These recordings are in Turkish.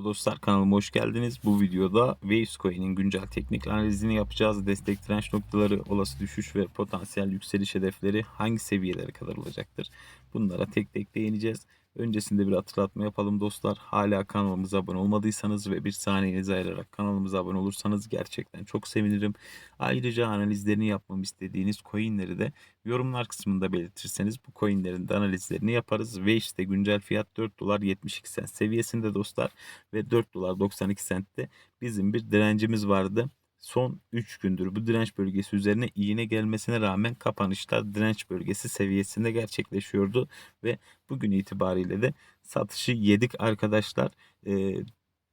Merhaba dostlar kanalıma hoş geldiniz. Bu videoda Waves Coin'in güncel teknik analizini yapacağız. Destek direnç noktaları, olası düşüş ve potansiyel yükseliş hedefleri hangi seviyelere kadar olacaktır? Bunlara tek tek değineceğiz. Öncesinde bir hatırlatma yapalım dostlar. Hala kanalımıza abone olmadıysanız ve bir saniyenizi ayırarak kanalımıza abone olursanız gerçekten çok sevinirim. Ayrıca analizlerini yapmamı istediğiniz coinleri de yorumlar kısmında belirtirseniz bu coinlerin de analizlerini yaparız. Waves'te güncel fiyat 4 dolar 72 cent seviyesinde dostlar ve 4 dolar 92 centte bizim bir direncimiz vardı. Son 3 gündür bu direnç bölgesi üzerine iğne gelmesine rağmen kapanışlar direnç bölgesi seviyesinde gerçekleşiyordu ve bugün itibariyle de satışı yedik arkadaşlar. Ee,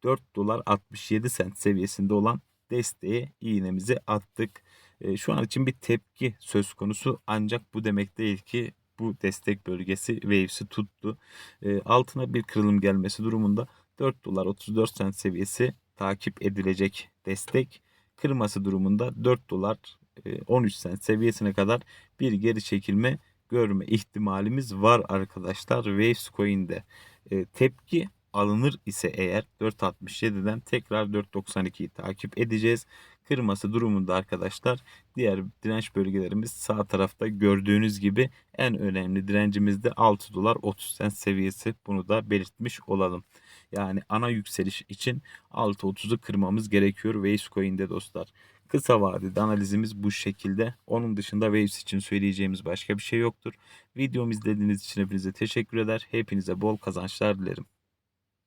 4 dolar 67 cent seviyesinde olan desteğe iğnemizi attık. Ee, şu an için bir tepki söz konusu ancak bu demek değil ki bu destek bölgesi Waves'i tuttu. Ee, altına bir kırılım gelmesi durumunda 4 dolar 34 cent seviyesi takip edilecek destek. Kırması durumunda 4 dolar e, 13 cent seviyesine kadar bir geri çekilme görme ihtimalimiz var arkadaşlar Waves Coin'de. E, tepki alınır ise eğer 4.67'den tekrar 4.92'yi takip edeceğiz. Kırması durumunda arkadaşlar diğer direnç bölgelerimiz sağ tarafta gördüğünüz gibi en önemli direncimiz de 6 dolar 30 cent seviyesi. Bunu da belirtmiş olalım. Yani ana yükseliş için 6.30'u kırmamız gerekiyor Waves Coin'de dostlar. Kısa vadede analizimiz bu şekilde. Onun dışında Waves için söyleyeceğimiz başka bir şey yoktur. Videomu izlediğiniz için hepinize teşekkür eder. Hepinize bol kazançlar dilerim.